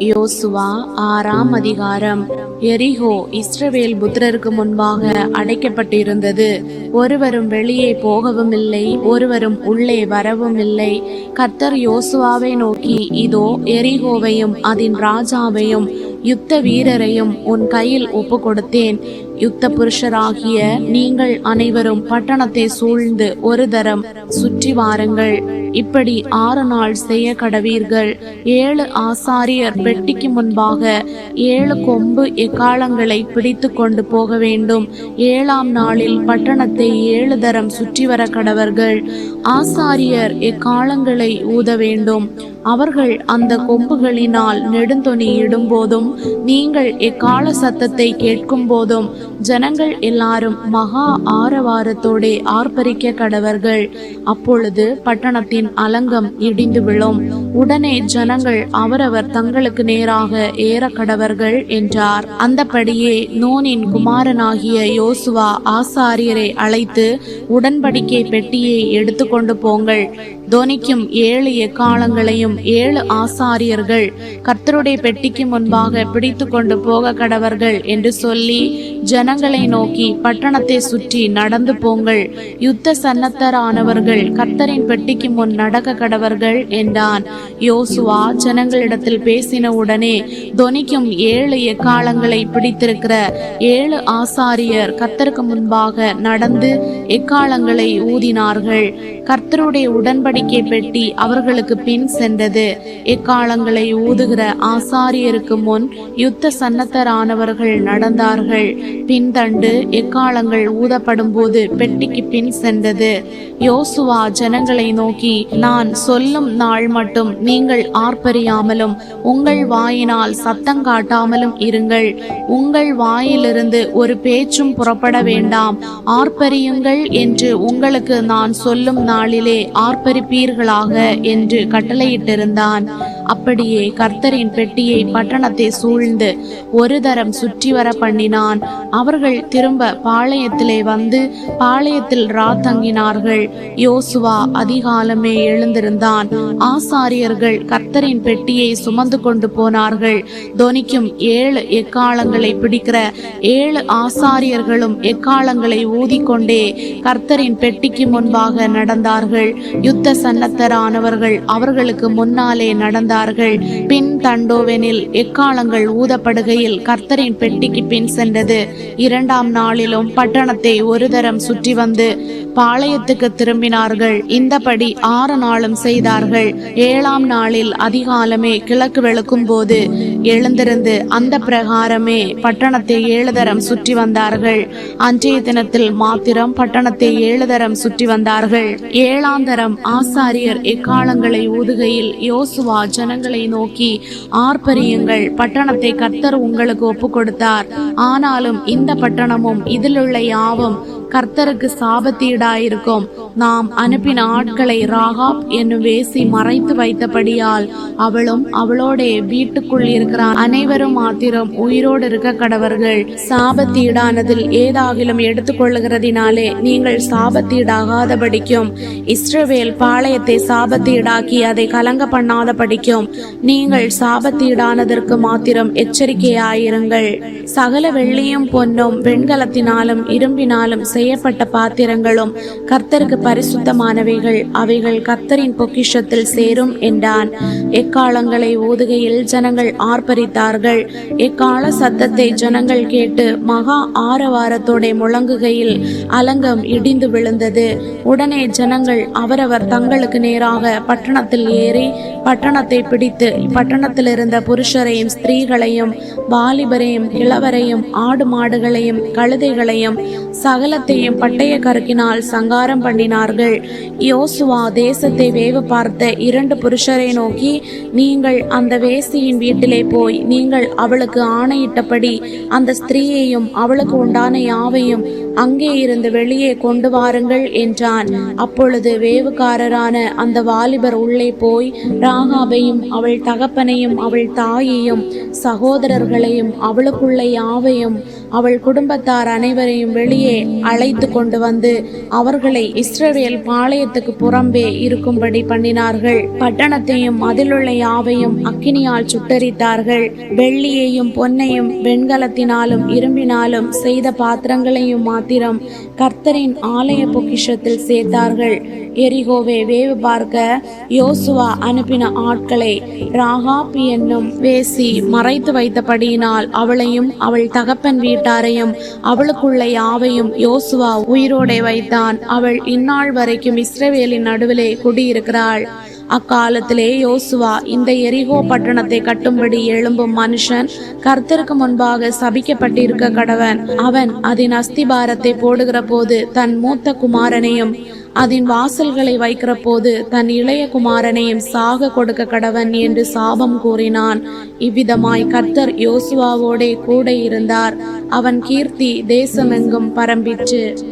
யோசுவா ஆறாம் அதிகாரம். எரிகோ இஸ்ரவேல் புத்திரருக்கு முன்பாக அடைக்கப்பட்டிருந்தது. ஒருவரும் வெளியே போகவும் இல்லை ஒருவரும் உள்ளே வரவும் இல்லை. கர்த்தர் யோசுவாவை நோக்கி இதோ எரிகோவையும் அதன் ராஜாவையும் யுத்த வீரரையும் உன் கையில் ஒப்பு கொடுத்தேன் யுத்த புருஷராகிய நீங்கள் அனைவரும் பட்டணத்தை சூழ்ந்து ஒரு தரம் சுற்றி வாருங்கள். இப்படி ஆறு நாள் செய்ய கடவீர்கள். ஏழு ஆசாரியர் பெட்டிக்கு முன்பாக ஏழு கொம்பு எக்காலங்களை பிடித்து கொண்டு போக வேண்டும். ஏழாம் நாளில் பட்டணத்தை ஏழு தரம் சுற்றி வர கடவர்கள் ஆசாரியர் எக்காலங்களை ஊத வேண்டும். அவர்கள் அந்த கொம்புகளினால் நெடுந்தொனி இடும்போதும் நீங்கள் எக்கால சத்தத்தை கேட்கும் போதும் ஜனங்கள் எல்லாரும் மகா ஆரவாரத்தோடே ஆர்ப்பரிக்க கடவர்கள். அப்பொழுது பட்டணத்தின் அலங்கம் இடிந்து விழும். உடனே ஜனங்கள் அவரவர் தங்களுக்கு நேராக ஏற கடவர்கள் என்றார். அந்தபடியே நோனின் குமாரனாகிய யோசுவா ஆசாரியரை அழைத்து உடன்படிக்கை பெட்டியை எடுத்துக்கொண்டு போங்கள். தோனிக்கும் ஏழு எக்காலங்களையும் ஏழு ஆசாரியர்கள் கர்த்தருடைய பெட்டிக்கு முன்பாக பிடித்து கொண்டு போக கடவர்கள் என்று சொல்லி ஜனங்களை நோக்கி பட்டணத்தை சுற்றி நடந்து போங்கள். யுத்த சன்னத்தரானவர்கள் கர்த்தரின் பெட்டிக்கு முன் நடக்க கடவர்கள் என்றான். யோசுவா ஜனங்களிடத்தில் பேசின உடனே தொனிக்கும் ஏழு எக்காலங்களை பிடித்திருக்கிற ஏழு ஆசாரியர் கர்த்தருக்கு முன்பாக நடந்து எக்காலங்களை ஊதினார்கள். கர்த்தருடைய உடன்படிக்கை பெட்டி அவர்களுக்கு பின் சென்றது. எக்காலங்களை ஊதுகிற ஆசாரியருக்கு முன் யுத்த சன்னத்தரானவர்கள் நடந்தார்கள். பின்தண்டு எக்காலங்கள் ஊதப்படும் போது பெட்டிக்கு பின் சென்றது. யோசுவா ஜனங்களை நோக்கி நான் சொல்லும் நாள் மட்டும் நீங்கள் ஆர்ப்பரியாமலும் உங்கள் வாயினால் சத்தம் காட்டாமலும் இருங்கள். உங்கள் வாயிலிருந்து ஒரு பேச்சும் புறப்பட வேண்டாம். ஆர்ப்பரியுங்கள் என்று உங்களுக்கு நான் சொல்லும் நாளிலே ஆர்ப்பரிப்பீர்களாக என்று கட்டளையிட்டிருந்தான். அப்படியே கர்த்தரின் பெட்டியை பட்டணத்தை சூழ்ந்து ஒரு தரம் சுற்றி வர பண்ணினான். அவர்கள் திரும்ப பாளையத்திலே வந்து பாளையத்தில் ராத்தங்கினார்கள் யோசுவா அதிகாலமே எழுந்திருந்தான். ஆசாரியர்கள் கர்த்தரின் பெட்டியை சுமந்து கொண்டு போனார்கள். தொனிக்கும் ஏழு எக்காலங்களை பிடிக்கிற ஏழு ஆசாரியர்களும் எக்காலங்களை ஊதிக்கொண்டே கர்த்தரின் பெட்டிக்கு முன்பாக நடந்தார்கள். யுத்த சன்னத்தரானவர்கள் அவர்களுக்கு முன்னாலே கொண்டார்கள் பின் தண்டோவெனில் எக்காலங்கள் ஊதப்படுகையில் கர்த்தரின் பெட்டிக்கு பின் சென்றது. இரண்டாம் நாளிலும் பட்டணத்தை ஒரு தரம் சுற்றி வந்து பாளையத்துக்கு திரும்பினார்கள். இந்தபடி ஆறு நாளும் செய்தார்கள். ஏழாம் நாளில் அதிகாலமே கிழக்கு வெளுக்கும் போது எழுந்திருந்து அந்த பிரகாரமே பட்டணத்தை ஏழு தரம் சுற்றி வந்தார்கள். அன்றைய தினத்தில் மாத்திரம் பட்டணத்தை ஏழு தரம் சுற்றி வந்தார்கள். ஏழாம் தரம் ஆசாரியர் எக்காலங்களை ஊதுகையில் யோசுவா ஜன ஜனங்களை நோக்கி ஆர்ப்பரியுங்கள். பட்டணத்தை கர்த்தர் உங்களுக்கு ஒப்பு கொடுத்தார் ஆனாலும் இந்த பட்டணமும் இதிலுள்ள யாவும் கர்த்தருக்கு சாபத்தீடாயிருக்கும். நாம் அனுப்பின ஆட்களை ராகாப் என்னும் வேசி மறைத்து வைத்தபடியால் அவளும் அவளோட வீட்டுக்குள் இருக்கிற அனைவரும் மாத்திரம் உயிரோடு இருக்க கடவர்கள். சாபத்தீடானதில் ஏதாகிலும் எடுத்துக்கொள்ளுகிறதினாலே நீங்கள் சாபத்தீடாகாத படிக்கும் இஸ்ரவேல் பாளையத்தை சாபத்தீடாக்கி அதை கலங்க பண்ணாத படிக்கும் நீங்கள் சாபத்தீடானதற்கு மாத்திரம் எச்சரிக்கையாயிருங்கள். சகல வெள்ளியும் பொன்னும் வெண்கலத்தினாலும் இரும்பினாலும் செய்யப்பட்ட பாத்திரங்களும் கர்த்தருக்கு பரிசுத்தமானவைகள். அவைகள் கர்த்தரின் பொக்கிஷத்தில் சேரும் என்றான். எக்காலங்களை ஓதுகையில் ஜனங்கள் ஆர்ப்பரித்தார்கள். எக்கால சத்தத்தை ஜனங்கள் கேட்டு மகா ஆரவாரத்தோட முழங்குகையில் அலங்கம் இடிந்து விழுந்தது. உடனே ஜனங்கள் அவரவர் தங்களுக்கு நேராக பட்டணத்தில் ஏறி பட்டணத்தை பிடித்து பட்டணத்தில் இருந்த புருஷரையும் ஸ்திரீகளையும் வாலிபரையும் இளவரையும் ஆடு மாடுகளையும் கழுதைகளையும் சகலத்தையும் பட்டய கருக்கினால் சங்காரம் பண்ணினார்கள். யோசுவா தேசத்தை வேவு பார்த்த இரண்டு புருஷரை நோக்கி நீங்கள் அந்த வேசியின் வீட்டிலே போய் நீங்கள் அவளுக்கு ஆணையிட்டபடி அந்த ஸ்திரீயையும் அவளுக்கு உண்டான யாவையும் அங்கே இருந்து வெளியே கொண்டு வாருங்கள் என்றான். அப்பொழுது வேவுக்காரரான அந்த வாலிபர் உள்ளே போய் ராகாபையும் அவள் தகப்பனையும் அவள் தாயையும் சகோதரர்களையும் அவளுக்குள்ள யாவையும் அவள் குடும்பத்தார் அனைவரையும் வெளியே அழைத்து கொண்டு வந்து அவர்களை இஸ்ரவேல் பாளையத்துக்கு புறம்பே இருக்கும்படி பண்ணினார்கள். பட்டணத்தையும் அதிலுள்ள யாவையும் அக்கினியால் சுட்டரித்தார்கள். வெள்ளியையும் பொன்னையும் வெண்கலத்தினாலும் இரும்பினாலும் செய்த பாத்திரங்களையும் மாத்திரம் கர்த்தரின் ஆலய பொக்கிஷத்தில் சேர்த்தார்கள். எரிகோவே வேவு பார்க்க யோசுவா அனுப்பின ஆட்களை ராகாப் என்னும் வேசி மறைத்து வைத்தபடியினால் அவளையும் அவள் தகப்பன் வீட்டாரையும் அவளுக்குள்ள யாவையும் யோசுவா உயிரோடே வைத்தான். அவள் இந்நாள் வரைக்கும் இஸ்ரவேலின் நடுவிலே குடியிருக்கிறாள். அக்காலத்திலே யோசுவா இந்த எரிகோ பட்டணத்தை கட்டும்படி எழும்பும் மனுஷன் கர்த்தருக்கு முன்பாக சபிக்கப்பட்டிருக்க கடவன். அவன் அதன் அஸ்திபாரத்தை போடுகிற போது தன் மூத்த குமாரனையும் அதன் வாசல்களை வைக்கிற போது தன் இளைய குமாரனையும் சாக கொடுக்க கடவன் என்று சாபம் கூறினான். இவ்விதமாய் கர்த்தர் யோசுவாவோடே கூட இருந்தார். அவன் கீர்த்தி தேசமெங்கும் பரம்பிற்று.